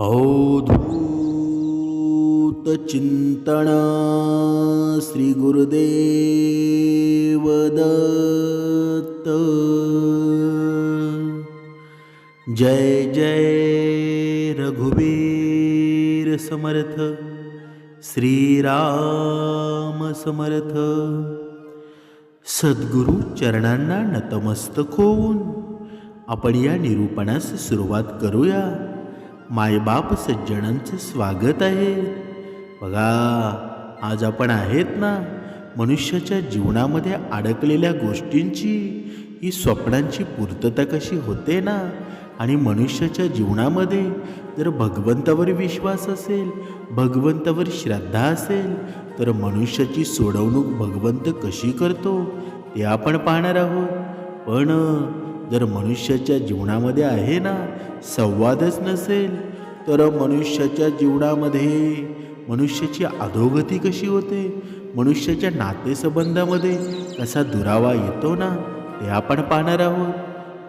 औधूत चिंतन श्री गुरुदेव दत्त जय जय रघुवीर समर्थ। श्रीराम समर्थ। सद्गुरु चरणांना नतमस्तक होऊन आपण या निरूपणास सुरुवात करूया. मायबाप सज्जनांचं स्वागत आहे. बघा आज आपण आहेत ना मनुष्याच्या जीवनामध्ये अडकलेल्या गोष्टींची ही स्वप्नांची पूर्तता कशी होते ना आणि मनुष्याच्या जीवनामध्ये जर भगवंतावर विश्वास असेल भगवंतावर श्रद्धा असेल तर मनुष्याची सोडवणूक भगवंत कशी करतो ते आपण पाहणार आहोत. पण जर मनुष्याच्या जीवनामध्ये आहे ना संवादच नसेल तर मनुष्याच्या जीवनामध्ये मनुष्याची अधोगती कशी होते? मनुष्याच्या नातेसंबंधामध्ये कसा दुरावा येतो ना ते आपण पाहणार आहोत.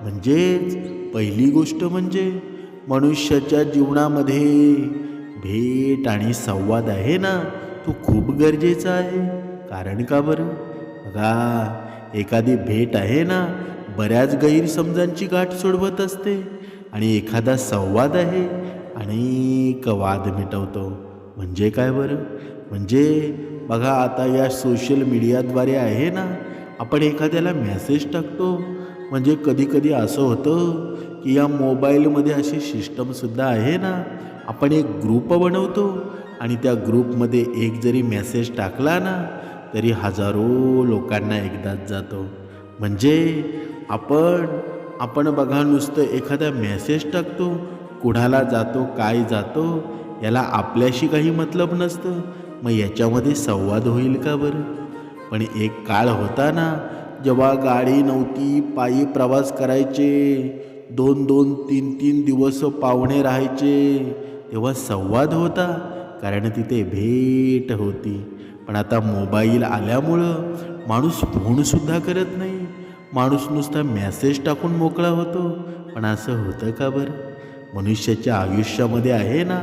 म्हणजेच पहिली गोष्ट म्हणजे मनुष्याच्या जीवनामध्ये भेट आणि संवाद आहे ना तो खूप गरजेचा आहे. कारण का बरं? बघा एखादी भेट आहे ना बऱ्याच गैरसमजांची गाठ सोडवत असते आणि एखादा संवाद आहे अनेक वाद मिटवतो. म्हणजे काय बरं? म्हणजे बघा आता या सोशल मीडियाद्वारे आहे ना आपण एखाद्याला मेसेज टाकतो. म्हणजे कधीकधी असं होतं की या मोबाईलमध्ये अशी सिस्टमसुद्धा आहे ना आपण एक ग्रुप बनवतो आणि त्या ग्रुपमध्ये एक जरी मेसेज टाकला ना तरी हजारो लोकांना एकदाच जातो. म्हणजे आपण आपण बघा नुसतं एखादा मेसेज टाकतो कुणाला जातो काय जातो याला आपल्याशी काही मतलब नसतं. मग याच्यामध्ये संवाद होईल का बरं? पण एक काळ होता ना जेव्हा गाडी नव्हती पायी प्रवास करायचे. दोन दोन तीन तीन दिवस पाहुणे राहायचे. तेव्हा संवाद होता कारण तिथे भेट होती. पण आता मोबाईल आल्यामुळं माणूस फोनसुद्धा करत नाही. माणूस नुसता मेसेज टाकून मोकळा होतो. पण असं होतं का बरं? मनुष्याच्या आयुष्यामध्ये आहे ना?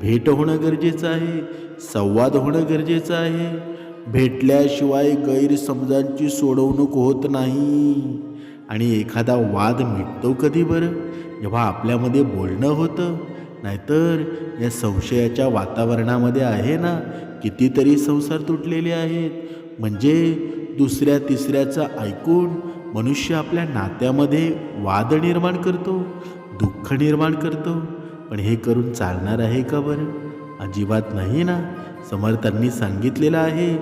भेट होणं गरजेचं आहे संवाद होणं गरजेचं आहे. भेटल्याशिवाय गैरसमजांची सोडवणूक होत नाही. आणि एखादा वाद मिटतो कधी बरं? जेव्हा आपल्यामध्ये बोलणं होतं. नाहीतर या संशयाच्या वातावरणामध्ये आहे ना? कितीतरी संसार तुटलेले आहेत. म्हणजे दुसऱ्या तिसऱ्याचं ऐकून मनुष्य आपल्या नात्यामध्ये वाद निर्माण करतो. दुःख निर्माण करतो. पण हे करून चालणार आहे का बरं? अजिबात नाही ना. समर्थांनी सांगितलेलं आहे.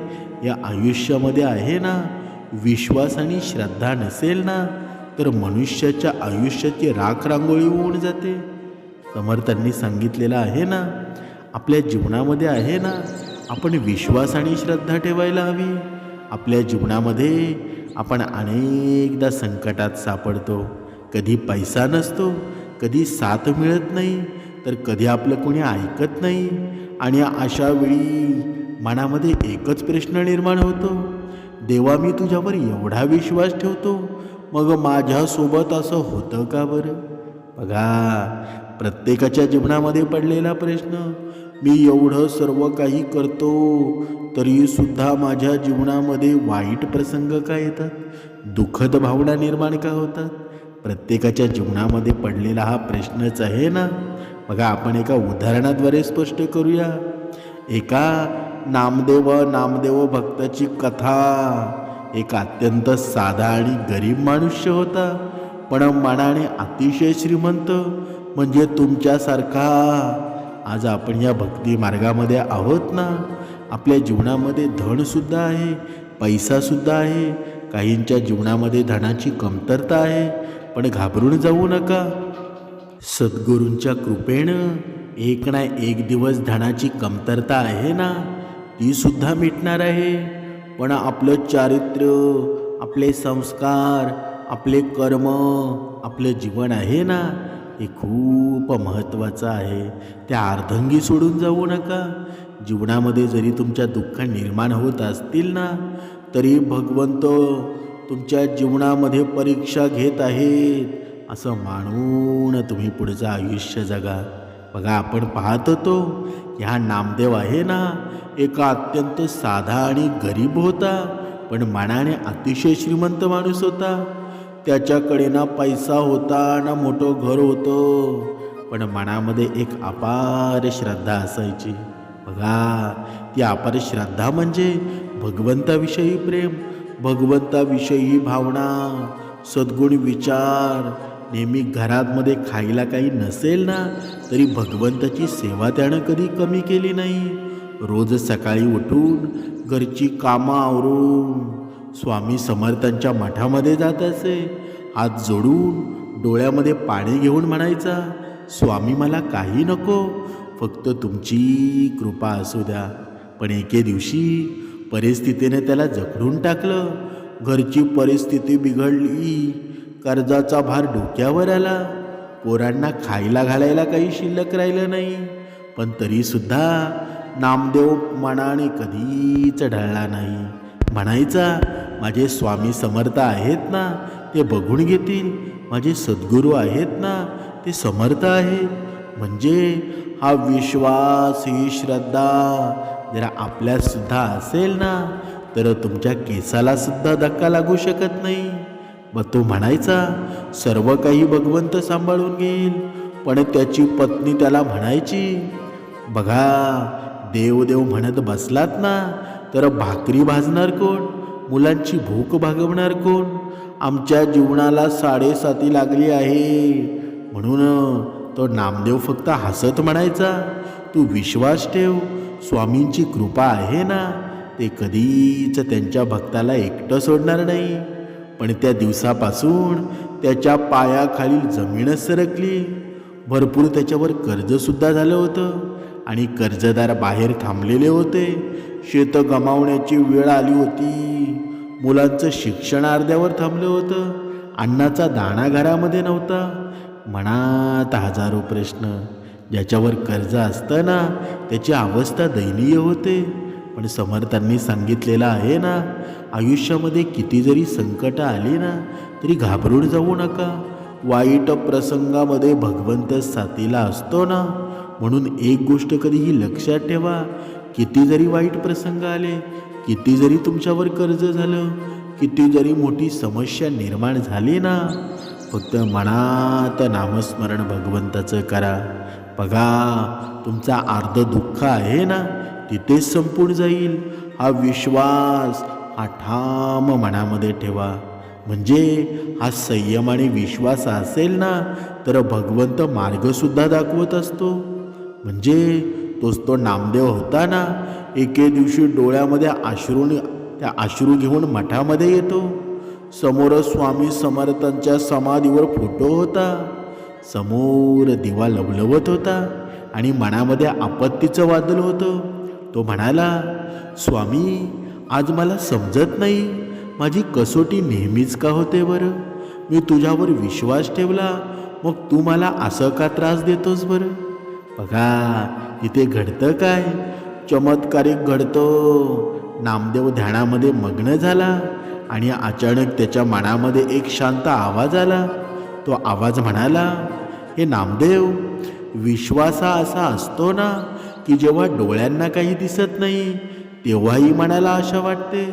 या आयुष्यामध्ये आहे ना. विश्वास आणि श्रद्धा नसेल ना तर मनुष्याच्या आयुष्याची राख रांगोळी होऊन जाते. समर्थांनी सांगितलेलं आहे ना. आपल्या जीवनामध्ये आहे ना. आपण विश्वास आणि श्रद्धा ठेवायला हवी. आपल्या जीवनामध्ये आपण अनेकदा संकटात सापडतो. कधी पैसा नसतो कधी साथ मिळत नाही तर कधी आपलं कोणी ऐकत नाही. आणि अशा वेळी मनामध्ये एकच प्रश्न निर्माण होतो. देवा मी तुझ्यावर एवढा विश्वास ठेवतो मग माझ्यासोबत असं होतं का बरं? बघा प्रत्येकाच्या जीवनामध्ये पडलेला प्रश्न मी एवढं सर्व काही करतो तरीसुद्धा माझ्या जीवनामध्ये वाईट प्रसंग का येतात? दुःखद भावना निर्माण का होतात? प्रत्येकाच्या जीवनामध्ये पडलेला हा प्रश्नच आहे ना? बघा आपण एका उदाहरणाद्वारे स्पष्ट करूया. एका नामदेव नामदेव भक्ताची कथा. एक अत्यंत साधा आणि गरीब मनुष्य होता पण मनाने अतिशय श्रीमंत. म्हणजे तुमच्यासारखा. आज आपण या भक्ती मार्गामध्ये आहोत ना? आपल्या जीवनामध्ये धनसुद्धा आहे पैसासुद्धा आहे. काहींच्या जीवनामध्ये धनाची कमतरता आहे पण घाबरून जाऊ नका. सद्गुरूंच्या कृपेनं एक ना एक दिवस धनाची कमतरता आहे ना ती सुद्धा मिटणार आहे. पण आपलं चारित्र्य आपले संस्कार आपले कर्म आपलं जीवन आहे ना हे खूप महत्त्वाचं आहे. त्या अर्धंगी सोडून जाऊ नका. जीवनामध्ये जरी तुमच्या दुःख निर्माण होत असतील ना तरी भगवंत तुमच्या जीवनामध्ये परीक्षा घेत आहेत. असं मानून तुम्ही पुढचं आयुष्य जगा. बघा आपण पाहत होतो की हा नामदेव आहे ना एका अत्यंत साधा आणि गरीब होता पण मनाने अतिशय श्रीमंत माणूस होता. त्याच्याकडे ना पैसा होता ना मोठं घर होतं पण मनामध्ये एक अपार श्रद्धा असायची. बघा ती अपार श्रद्धा म्हणजे भगवंताविषयी प्रेम. भगवंताविषयी भावना सद्गुण विचार. नेहमी घरामध्ये खायला काही नसेल ना तरी भगवंताची सेवा त्यानं कधी कमी केली नाही. रोज सकाळी उठून घरची कामं आवरून स्वामी समर्थांच्या मठामध्ये जात असे. हात जोडून डोळ्यामध्ये पाणी घेऊन म्हणायचा स्वामी मला काही नको फक्त तुमची कृपा असू द्या. पण एके दिवशी परिस्थितीने त्याला जखडून टाकलं. घरची परिस्थिती बिघडली. कर्जाचा भार डोक्यावर आला. पोरांना खायला घालायला काही शिल्लक राहिलं नाही. पण तरीसुद्धा नामदेव मनाने कधीच ढळला नाही. म्हणायचा माझे स्वामी समर्थ आहेत ना ते बघून घेतील. माझे सद्गुरू आहेत ना ते समर्थ आहेत. म्हणजे हा विश्वास ही श्रद्धा जरा आपल्यात सुद्धा असेल ना तर तुमच्या केसाला सुद्धा धक्का लागू शकत नाही. मग तो म्हणायचा सर्व काही भगवंत सांभाळून घेईल पण त्याची पत्नी त्याला म्हणायची बघा देव देव म्हणत बसलात ना तर भाकरी भाजणार कोण? मुलांची भूक भागवणार कोण? आमच्या जीवनाला साडेसाती लागली आहे. म्हणून तो नामदेव फक्त हसत म्हणायचा तू विश्वास ठेव स्वामींची कृपा आहे ना? ते कधीच त्यांच्या भक्ताला एकटं सोडणार नाही. पण त्या दिवसापासून त्याच्या पायाखालील जमीनच सरकली. भरपूर त्याच्यावर कर्जसुद्धा झालं होतं आणि कर्जदार बाहेर थांबलेले होते. शेतं गमावण्याची वेळ आली होती. मुलांचं शिक्षण अर्ध्यावर थांबलं होतं. अन्नाचा दाणा घरामध्ये नव्हता. मनात हजारो प्रश्न. ज्याच्यावर कर्ज असतं ना त्याची अवस्था दयनीय होते. पण समर्थांनी सांगितलेलं आहे ना आयुष्यामध्ये किती जरी संकटं आली ना तरी घाबरून जाऊ नका. वाईट प्रसंगामध्ये भगवंत साथीला असतो ना म्हणून एक गोष्ट कधीही लक्षात ठेवा किती जरी वाईट प्रसंग आले किती जरी तुमच्यावर कर्ज झालं किती जरी मोठी समस्या निर्माण झाली ना फक्त मनात नामस्मरण भगवंताचं करा. बघा तुमचा अर्ध दुःख आहे ना तिथेच संपून जाईल. हा विश्वास हा ठाम मनामध्ये ठेवा. म्हणजे हा संयम आणि विश्वास असेल ना तर भगवंत मार्गसुद्धा दाखवत असतो. म्हणजे तोच तो नामदेव होता ना एके दिवशी डोळ्यामध्ये आश्रून त्या अश्रू घेऊन मठामध्ये येतो. समोर स्वामी समर्थांच्या समाधीवर फोटो होता. समोर दिवा लवलवत होता आणि मनामध्ये आपत्तीचं वादल होतं. तो म्हणाला स्वामी आज मला समजत नाही माझी कसोटी नेहमीच का होते बरं? मी तुझ्यावर विश्वास ठेवला मग तू मला असं का त्रास देतोस बरं? बघा इथे घडतं काय? चमत्कारिक घडतं. नामदेव ध्यानामध्ये मग्न झाला आणि अचानक त्याच्या मनामध्ये एक शांत आवाज आला. तो आवाज म्हणाला हे नामदेव विश्वास हा असा असतो ना की जेव्हा डोळ्यांना काही दिसत नाही तेव्हाही मनाला आशा वाटते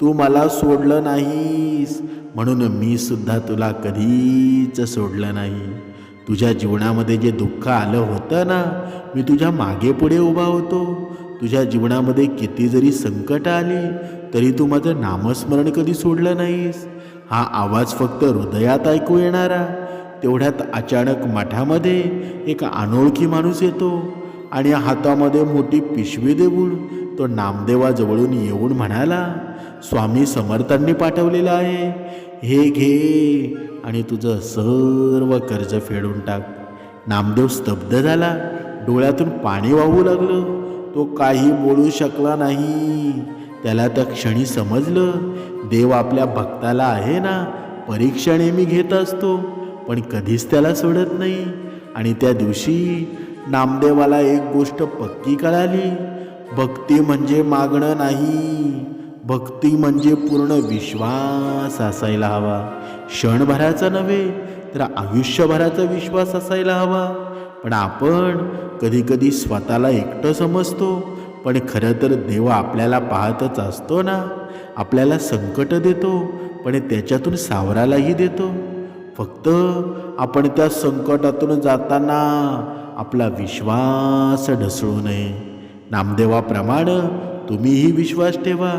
तू मला सोडलं नाहीस म्हणून मी सुद्धा तुला कधीच सोडलं नाही. तुझ्या जीवनामध्ये जे दुःख आलं होतं ना मी तुझ्या मागे पुढे उभा होतो. तुझ्या जीवनामध्ये किती जरी संकट आली तरी तू माझं नामस्मरण कधी सोडलं नाहीस. हा आवाज फक्त हृदयात ऐकू येणारा. तेवढ्यात अचानक मठामध्ये एक अनोळखी माणूस येतो आणि हातामध्ये मोठी पिशवी देऊन तो नामदेवाजवळून येऊन म्हणाला स्वामी समर्थांनी पाठवलेलं आहे. हे घे आणि तुझं सर्व कर्ज फेडून टाक. नामदेव स्तब्ध झाला. डोळ्यातून पाणी वाहू लागलं. तो काही बोलू शकला नाही. त्याला त्या क्षणी समजलं देव आपल्या भक्ताला आहे ना परीक्षा नेहमी घेत असतो पण कधीच त्याला सोडत नाही. आणि त्या दिवशी नामदेवाला एक गोष्ट पक्की कळाली भक्ती म्हणजे मागणं नाही भक्ती म्हणजे पूर्ण विश्वास असायला हवा. क्षणभराचा नव्हे तर आयुष्यभराचा विश्वास असायला हवा. पण आपण कधीकधी स्वतःला एकटं समजतो पण खरं तर देव आपल्याला पाहतच असतो ना. आपल्याला संकट देतो पण त्याच्यातून सावरालाही देतो. फक्त आपण त्या संकटातून जाताना आपला विश्वास ढसळू नये. नामदेवाप्रमाणे तुम्हीही विश्वास ठेवा.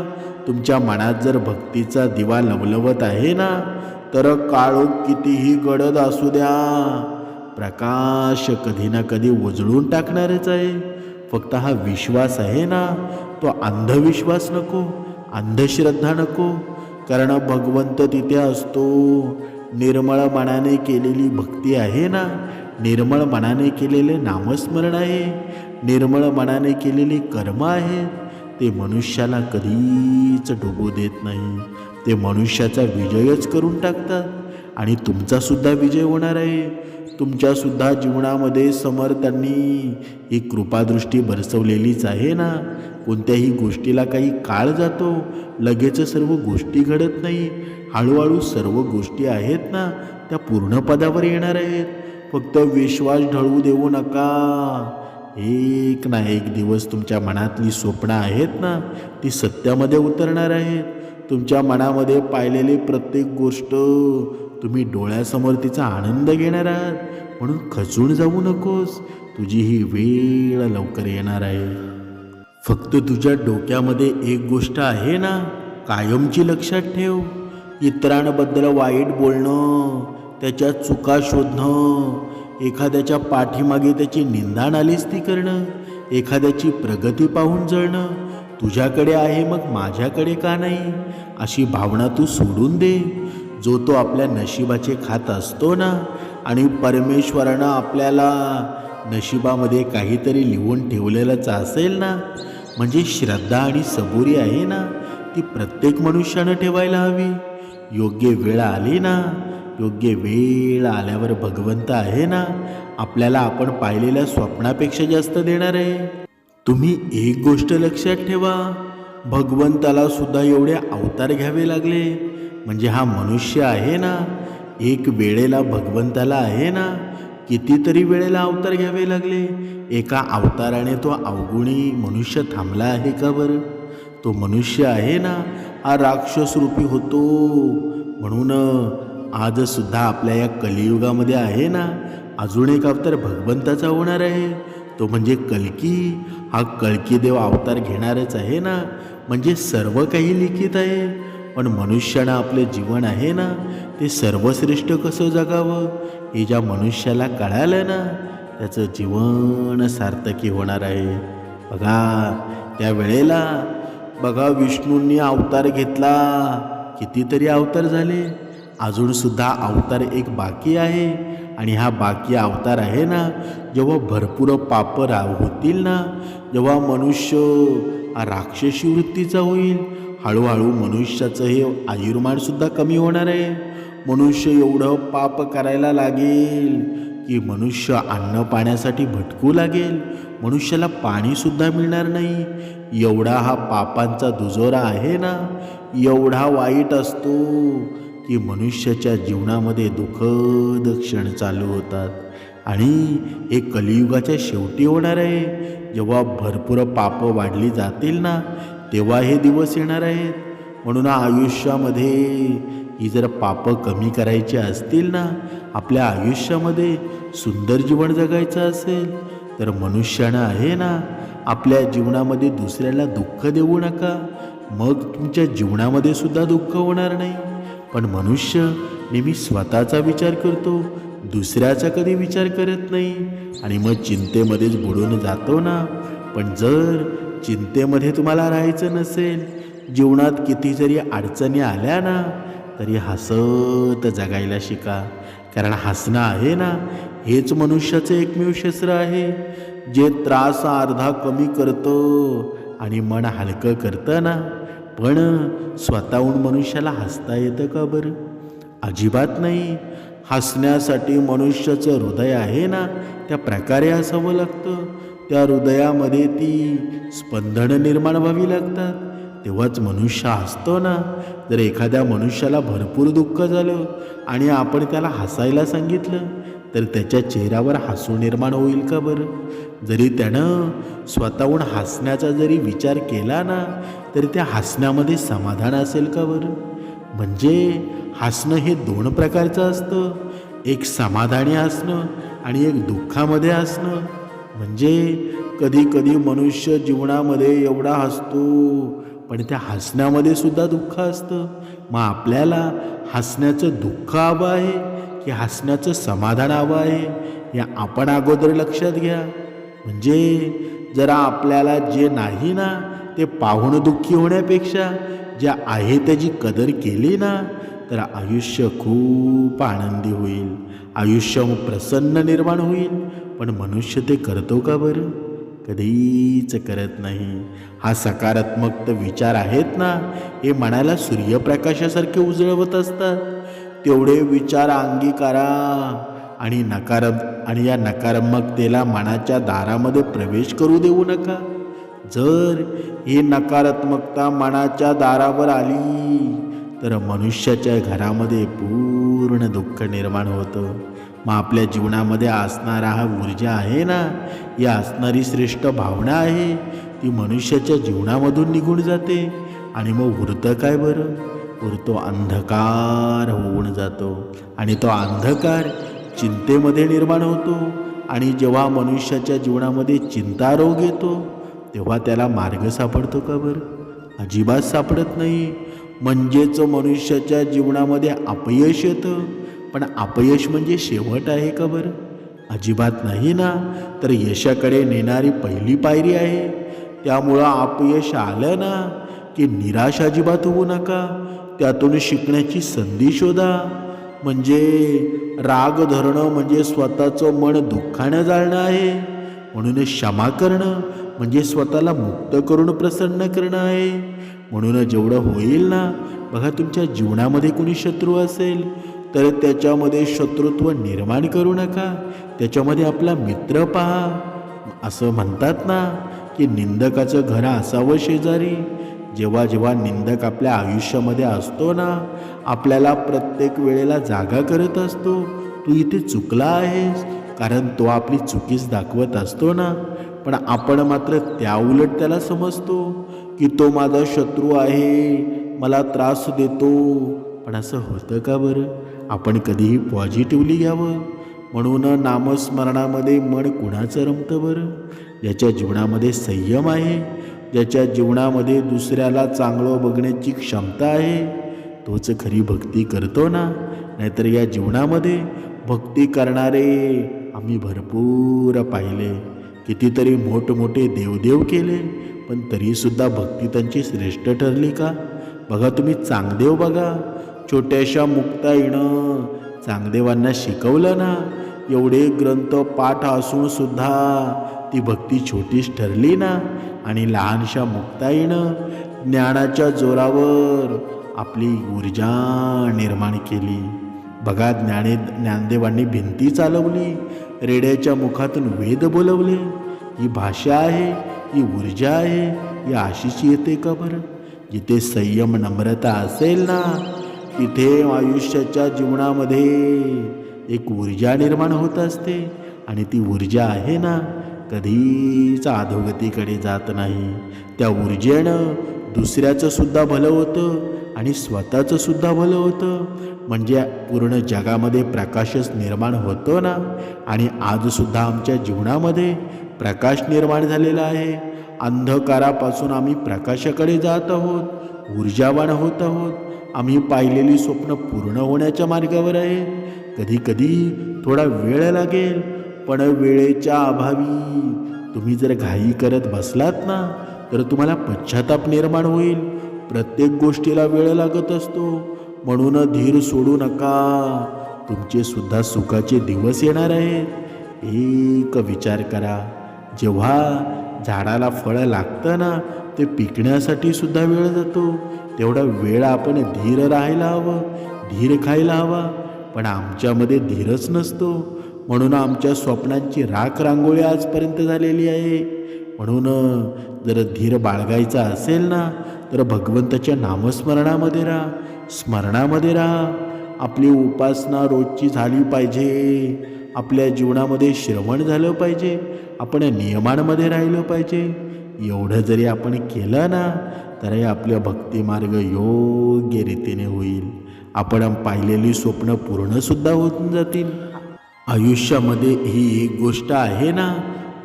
तुमच्या मनात जर भक्तीचा दिवा लवलवत आहे ना तर काळोख कितीही गडद असू द्या. प्रकाश कधी ना कधी उजळून टाकणारच आहे. फक्त हा विश्वास आहे ना तो अंधविश्वास नको अंधश्रद्धा नको. कारण भगवंत तिथे असतो. निर्मळ मनाने केलेली भक्ती आहे ना निर्मळ मनाने केलेले नामस्मरण आहे. निर्मळ मनाने केलेले कर्म आहे. ते मनुष्याला कधीच डुबू देत नाही. ते मनुष्याचा विजयच करून टाकतात. आणि तुमचासुद्धा विजय होणार आहे. तुमच्यासुद्धा जीवनामध्ये समर्थांनी ही कृपादृष्टी बरसवलेलीच आहे ना? कोणत्याही गोष्टीला काही काळ जातो लगेच सर्व गोष्टी घडत नाही. हळूहळू सर्व गोष्टी आहेत ना त्या पूर्ण पदावर येणार आहेत. फक्त विश्वास ढळू देऊ नका. एक ना एक दिवस तुमच्या मनातली स्वप्न आहेत ना ती सत्यामध्ये उतरणार आहेत. तुमच्या मनामध्ये पाहिलेली प्रत्येक गोष्ट तुम्ही डोळ्यासमोर तिचा आनंद घेणार आहात. म्हणून खचून जाऊ नकोस. तुझी ही वेळ लवकर येणार आहे. फक्त तुझ्या डोक्यामध्ये एक गोष्ट आहे ना? कायमची लक्षात ठेव. इतरांबद्दल वाईट बोलणं त्याच्या चुका शोधणं एखाद्याच्या पाठीमागे त्याची निंदा नालिस्ती करणं एखाद्याची प्रगती पाहून जळणं तुझ्याकडे आहे मग माझ्याकडे का नाही? अशी भावना तू सोडून दे. जो तो आपल्या नशिबाचे खात असतो ना आणि परमेश्वरानं आपल्याला नशिबामध्ये काहीतरी लिहून ठेवलेलंच असेल ना म्हणजे श्रद्धा आणि सबुरी आहे ना ती प्रत्येक मनुष्यानं ठेवायला हवी. योग्य वेळ आली ना योग्य वेळ आल्यावर भगवंत आहे ना आपल्याला आपण पाहिलेल्या स्वप्नापेक्षा जास्त देणार आहे. तुम्ही एक गोष्ट लक्षात ठेवा भगवंताला सुद्धा एवढे अवतार घ्यावे लागले म्हणजे हा मनुष्य आहे ना एक वेळेला भगवंताला आहे ना कितीतरी वेळेला अवतार घ्यावे लागले. एका अवताराने तो अवगुणी मनुष्य थांबला आहे का बरं? तो मनुष्य आहे ना हा राक्षस रूपी होतो. म्हणून आजसुद्धा आपल्या या कलियुगामध्ये आहे ना अजून एक अवतार भगवंताचा होणार आहे. तो म्हणजे कलकी. हा कळकीदेव अवतार घेणारच आहे ना. म्हणजे सर्व काही लिखित आहे. पण मनुष्यानं आपलं जीवन आहे ना ते सर्वश्रेष्ठ कसं जगावं? हे ज्या मनुष्याला कळालं ना त्याचं जीवन सार्थकी होणार आहे. बघा त्या वेळेला बघा विष्णूंनी अवतार घेतला. कितीतरी अवतार झाले. अजूनसुद्धा अवतार एक बाकी आहे. आणि हा बाकी अवतार आहे ना जेव्हा भरपूर पाप होतील ना जेव्हा मनुष्य हा राक्षसी वृत्तीचा होईल हळूहळू मनुष्याचं हे आयुर्मानसुद्धा कमी होणार आहे. मनुष्य एवढं पाप करायला लागेल की मनुष्य अन्न पाण्यासाठी भटकू लागेल. मनुष्याला पाणीसुद्धा मिळणार नाही. एवढा हा पापांचा दुजोरा आहे ना? एवढा वाईट असतो की मनुष्याच्या जीवनामध्ये दुःखद क्षण चालू होतात. आणि हे कलियुगाच्या शेवटी होणार आहे. जेव्हा भरपूर पापं वाढली जातील ना तेव्हा हे दिवस येणार आहेत. म्हणून आयुष्यामध्ये ही जर पापं कमी करायची असतील ना आपल्या आयुष्यामध्ये सुंदर जीवन जगायचं असेल तर मनुष्यानं आहे ना आपल्या जीवनामध्ये दुसऱ्याला दुःख देऊ नका. मग तुमच्या जीवनामध्ये सुद्धा दुःख होणार नाही. पण मनुष्य नेहमी स्वतःचा विचार करतो दुसऱ्याचा कधी विचार करत नाही. आणि मग चिंतेमध्येच बुडून जातो ना. पण जर चिंतेमध्ये तुम्हाला राहायचं नसेल. जीवनात किती जरी अडचणी आल्या ना तरी हसत जगायला शिका. कारण हसणं आहे ना हेच मनुष्याचं एकमेव शस्त्र आहे. जे त्रास अर्धा कमी करतं आणि मन हलकं करतं ना पण स्वतःहून मनुष्याला हसता येतं का बरं? अजिबात नाही. हसण्यासाठी मनुष्याचं हृदय आहे ना त्या प्रकारे हसावं लागतं. त्या हृदयामध्ये ती स्पंदनं निर्माण व्हावी लागतात. तेव्हाच मनुष्य हसतो ना. जर एखाद्या मनुष्याला भरपूर दुःख झालं आणि आपण त्याला हसायला सांगितलं तर त्याच्या चेहऱ्यावर हसू निर्माण होईल का बरं? जरी त्यानं स्वतःहून हसण्याचा जरी विचार केला ना तरी त्या हसण्यामध्ये समाधान असेल का बरं? म्हणजे हसणं हे दोन प्रकारचं असतं. एक समाधानी असणं आणि एक दुःखामध्ये असणं म्हणजे कधी कधी मनुष्य जीवनामध्ये एवढा हसतो पण त्या हसण्यामध्ये सुद्धा दुःख असतं. मग आपल्याला हसण्याचं दुःख हवं आहे की हसण्याचं समाधान हवं आहे हे आपण अगोदर लक्षात घ्या. म्हणजे जरा आपल्याला जे नाही ना ते पाहून दुःखी होण्यापेक्षा जे आहे त्याची कदर केली ना तर आयुष्य खूप आनंदी होईल. आयुष्य प्रसन्न निर्माण होईल. पण मनुष्य ते करतो का बरं? कधीच करत नाही. हा सकारात्मक तर विचार आहेत ना. हे मनाला सूर्यप्रकाशासारखे उजळवत असतात. तेवढे विचार अंगीकारा आणि नकार आणि या नकारात्मकतेला मनाच्या दारामध्ये प्रवेश करू देऊ नका. जर ही नकारात्मकता मनाच्या दारावर आली तर मनुष्याच्या घरामध्ये पूर्ण दुःख निर्माण होतं. मग आपल्या जीवनामध्ये असणारा हा ऊर्जा आहे ना ही असणारी श्रेष्ठ भावना आहे ती मनुष्याच्या जीवनामधून निघून जाते. आणि मग उरतं काय बरं? उरतो अंधकार होऊन जातो. आणि तो अंधकार चिंतेमध्ये निर्माण होतो. आणि जेव्हा मनुष्याच्या जीवनामध्ये चिंता रोग येतो तेव्हा त्याला मार्ग सापडतो का बरं? अजिबात सापडत नाही. म्हणजेच मनुष्याच्या जीवनामध्ये अपयश येतं. पण अपयश म्हणजे शेवट आहे का बरं? अजिबात नाही ना. तर यशाकडे नेणारी पहिली पायरी आहे. त्यामुळं अपयश आलं ना की निराश अजिबात होऊ नका. त्यातून शिकण्याची संधी शोधा. म्हणजे राग धरणं म्हणजे स्वतःचं मन दुःखानं जाळणं आहे. म्हणून क्षमा करणं म्हणजे स्वतःला मुक्त करून प्रसन्न करणं आहे. म्हणून जेवढं होईल ना बघा तुमच्या जीवनामध्ये कोणी शत्रू असेल. तर त्याच्यामध्ये शत्रुत्व निर्माण करू नका. त्याच्यामध्ये आपला मित्र पहा. असं म्हणतात ना की निंदकाचं घर असावं शेजारी. जेव्हा जेव्हा निंदक आपल्या आयुष्यामध्ये असतो ना आपल्याला प्रत्येक वेळेला जागा करत असतो. तू इथे चुकला आहेस कारण तो आपली चुकीच दाखवत असतो ना. पण आपण मात्र त्याउलट त्याला समजतो की तो माझा शत्रू आहे मला त्रास देतो. पण असं होतं का बरं? आपण कधीही पॉझिटिव्हली घ्यावं. म्हणून नामस्मरणामध्ये मन कुणाचं रमतं बरं? ज्याच्या जीवनामध्ये संयम आहे ज्याच्या जीवनामध्ये दुसऱ्याला चांगलं बघण्याची क्षमता आहे तोच खरी भक्ती करतो ना? नाहीतर या जीवनामध्ये भक्ती करणारे आम्ही भरपूर पाहिले. कितीतरी मोठमोठे देवदेव केले पण तरीसुद्धा भक्ती त्यांची श्रेष्ठ ठरली का? बघा तुम्ही चांगदेव बघा. छोट्याशा मुक्ताईनं चांगदेवांना शिकवलं ना. एवढे ग्रंथ पाठ असून सुद्धा ती भक्ती छोटीच ठरली ना. आणि लहानशा मुक्ताईनं ज्ञानाच्या जोरावर आपली ऊर्जा निर्माण केली. बघा ज्ञाने ज्ञानदेवांनी भिंती चालवली. रेड्याच्या मुखातून वेद बोलवले. ही भाषा आहे ही ऊर्जा आहे ही आशीची येते का बरं? जिथे संयम नम्रता असेल ना तिथे आयुष्याच्या जीवनामध्ये एक ऊर्जा निर्माण होत असते आणि ती ऊर्जा आहे ना कधीच अधोगतीकडे जात नाही. त्या ऊर्जेनं दुसऱ्याचं सुद्धा भलं होतं आणि स्वतःचं सुद्धा भलं होतं. म्हणजे पूर्ण जगामध्ये प्रकाशच निर्माण होतो ना आणि आजसुद्धा आमच्या जीवनामध्ये प्रकाश निर्माण झालेला आहे. अंधकारापासून आम्ही प्रकाशाकडे जात आहोत ऊर्जावान होत आहोत. आम्ही पाहिलेली स्वप्न पूर्ण होण्याच्या मार्गावर आहे. कधी कधी थोडा वेळ लागेल पण वेळेच्या अभावी तुम्ही जर घाई करत बसलात ना तर तुम्हाला पश्चाताप निर्माण होईल. प्रत्येक गोष्टीला वेळ लागत असतो. म्हणून धीर सोडू नका. तुमचे सुद्धा सुखाचे दिवस येणार आहेत. एक विचार करा. जेव्हा झाडाला फळं लागतं ना ते पिकण्यासाठी सुद्धा वेळ जातो. तेवढा वेळ आपण धीर राहायला हवं धीर खायला हवा. पण आमच्यामध्ये धीरच नसतो. म्हणून आमच्या स्वप्नांची राख रांगोळी आजपर्यंत झालेली आहे. म्हणून जर धीर बाळगायचा असेल ना तर भगवंताच्या नामस्मरणामध्ये राहा. स्मरणामध्ये राहा. आपली उपासना रोजची झाली पाहिजे. आपल्या जीवनामध्ये श्रवण झालं पाहिजे. आपण नियमांमध्ये राहिलं पाहिजे. एवढं जरी आपण केलं ना तर आपलं भक्तिमार्ग योग्य रीतीने होईल. आपण पाहिलेली स्वप्न पूर्णसुद्धा होऊन जातील. आयुष्यामध्ये ही एक गोष्ट आहे ना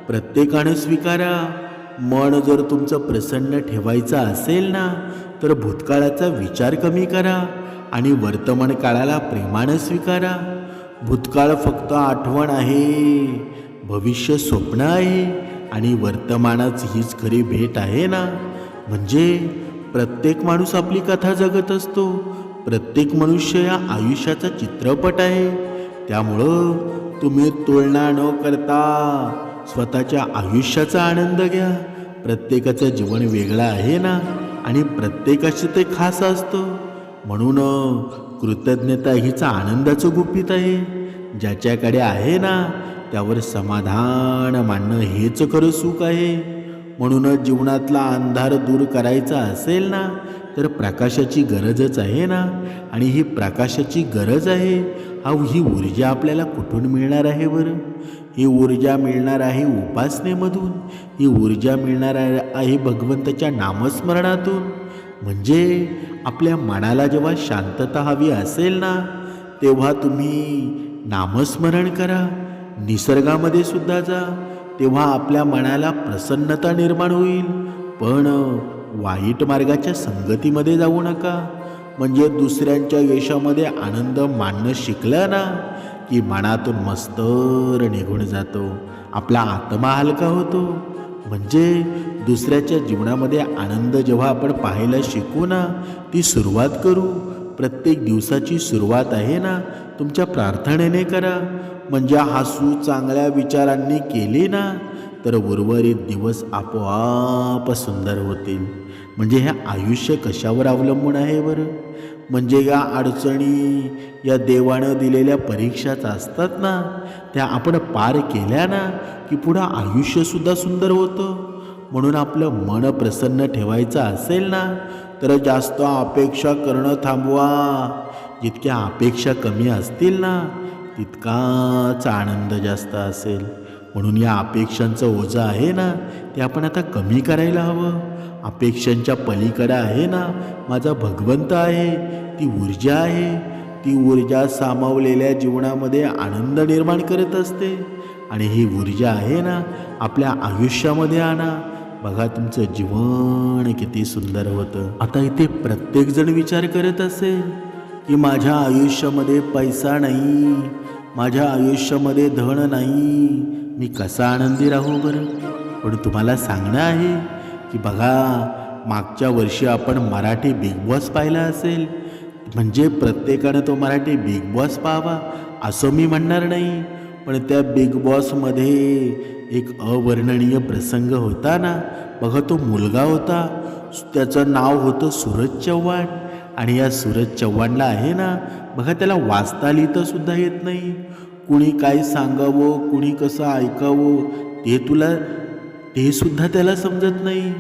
प्रत्येकानं स्वीकारा. मन जर तुमचं प्रसन्न ठेवायचं असेल ना तर भूतकाळाचा विचार कमी करा आणि वर्तमान काळाला प्रेमानं स्वीकारा. भूतकाळ फक्त आठवण आहे भविष्य स्वप्न आहे आणि वर्तमानाच हीच खरी भेट आहे ना? म्हणजे प्रत्येक माणूस आपली कथा जगत असतो. प्रत्येक मनुष्य या आयुष्याचा चित्रपट आहे. त्यामुळं तुम्ही तुलना न करता स्वतःच्या आयुष्याचा आनंद घ्या. प्रत्येकाचं जीवन वेगळं आहे ना? आणि प्रत्येकाचं ते खास असतं. म्हणून कृतज्ञता हिचा आनंदाचं गुपित आहे. ज्याच्याकडे आहे ना त्यावर समाधान मानणं हेच खरं सुख आहे. म्हणूनच जीवनातला अंधार दूर करायचा असेल ना तर प्रकाशाची गरजच आहे ना. आणि ही प्रकाशाची गरज आहे. हा ही ऊर्जा आपल्याला कुठून मिळणार आहे बरं? ही ऊर्जा मिळणार आहे उपासनेमधून. ही ऊर्जा मिळणार आहे आहे भगवंताच्या नामस्मरणातून. म्हणजे आपल्या मनाला जेव्हा शांतता हवी असेल ना तेव्हा तुम्ही नामस्मरण करा. निसर्गामध्ये सुद्धा जा तेव्हा आपल्या मनाला प्रसन्नता निर्माण होईल. पण वाईट मार्गाच्या संगतीमध्ये जाऊ नका. म्हणजे दुसऱ्यांच्या यशामध्ये आनंद मानणं शिकलं ना की मनातून मस्तर निघून जातो. आपला आत्मा हलका होतो. म्हणजे दुसऱ्याच्या जीवनामध्ये आनंद जेव्हा आपण पाहायला शिकू ना ती सुरुवात करू. प्रत्येक दिवसाची सुरुवात आहे ना तुमच्या प्रार्थनेने करा. म्हणजे हसू चांगल्या विचारांनी केली ना तर उर्वरित दिवस आपोआप सुंदर होतील. म्हणजे हे आयुष्य कशावर अवलंबून आहे बरं? म्हणजे या अडचणी या देवानं दिलेल्या परीक्षाच असतात ना त्या आपण पार केल्या ना की पुढं आयुष्यसुद्धा सुंदर होतं? म्हणून आपलं मन प्रसन्न ठेवायचं असेल ना तर जास्त अपेक्षा करणं थांबवा. जितक्या अपेक्षा कमी असतील ना तितकाच आनंद जास्त असेल. म्हणून या अपेक्षांचं ओझं आहे ना ते आपण आता कमी करायला हवं. अपेक्षांच्या पलीकडं आहे ना माझा भगवंत आहे ती ऊर्जा आहे. ती ऊर्जा सामावलेल्या जीवनामध्ये आनंद निर्माण करत असते. आणि ही ऊर्जा आहे ना आपल्या आयुष्यामध्ये आणा. बघा तुमचं जीवन किती सुंदर होतं. आता इथे प्रत्येकजण विचार करत असेल की माझ्या आयुष्यामध्ये पैसा नाही माझ्या आयुष्यामध्ये धन नाही. मी कसा आनंदी राहू बरं? पण तुम्हाला सांगणं आहे की बघा मागच्या वर्षी आपण मराठी बिग बॉस पाहिला असेल. म्हणजे प्रत्येकानं तो मराठी बिग बॉस पाहावा असं मी म्हणणार नाही. पण त्या बिग बॉसमध्ये एक अवर्णनीय प्रसंग होता ना? बघा तो मुलगा होता. त्याचं नाव होतं सूरज चव्हाण. आणि या सूरज चव्हाणला आहे ना बघा त्याला वाचता लिहिता सुद्धा येत नाही. कुणी काय सांगावं कुणी कसं ऐकावं ते तुला ते सुद्धा त्याला समजत नाही.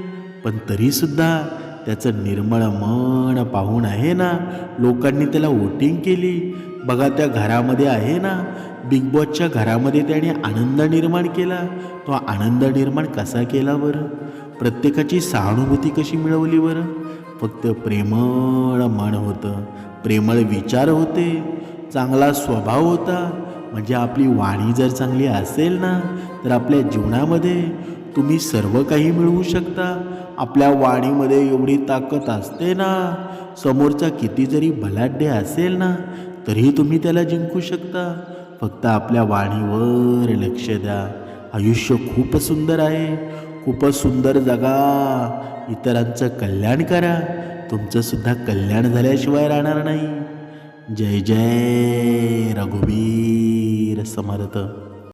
पण तरीसुद्धा त्याचं निर्मळ मन पाहून आहे ना लोकांनी त्याला वोटिंग केली. बघा त्या घरामध्ये आहे ना बिग बॉसच्या घरामध्ये त्याने आनंद निर्माण केला. तो आनंद निर्माण कसा केला बरं? प्रत्येकाची सहानुभूती कशी मिळवली बरं? फक्त प्रेमळ मन होतं. प्रेमळ विचार होते. चांगला स्वभाव होता. म्हणजे आपली वाणी जर चांगली असेल ना तर आपल्या जीवनामध्ये तुम्ही सर्व काही मिळवू शकता. आपल्या वाणीमध्ये एवढी ताकद असते ना समोरचा किती जरी बलाढ्य असेल ना तरीही तुम्ही त्याला जिंकू शकता. फक्त आपल्या वाणीवर लक्ष द्या. आयुष्य खूप सुंदर आहे. खूपच सुंदर जगा. इतरांचं कल्याण करा. तुमचंसुद्धा कल्याण झाल्याशिवाय राहणार नाही. जय जय रघुवीर समर्थ.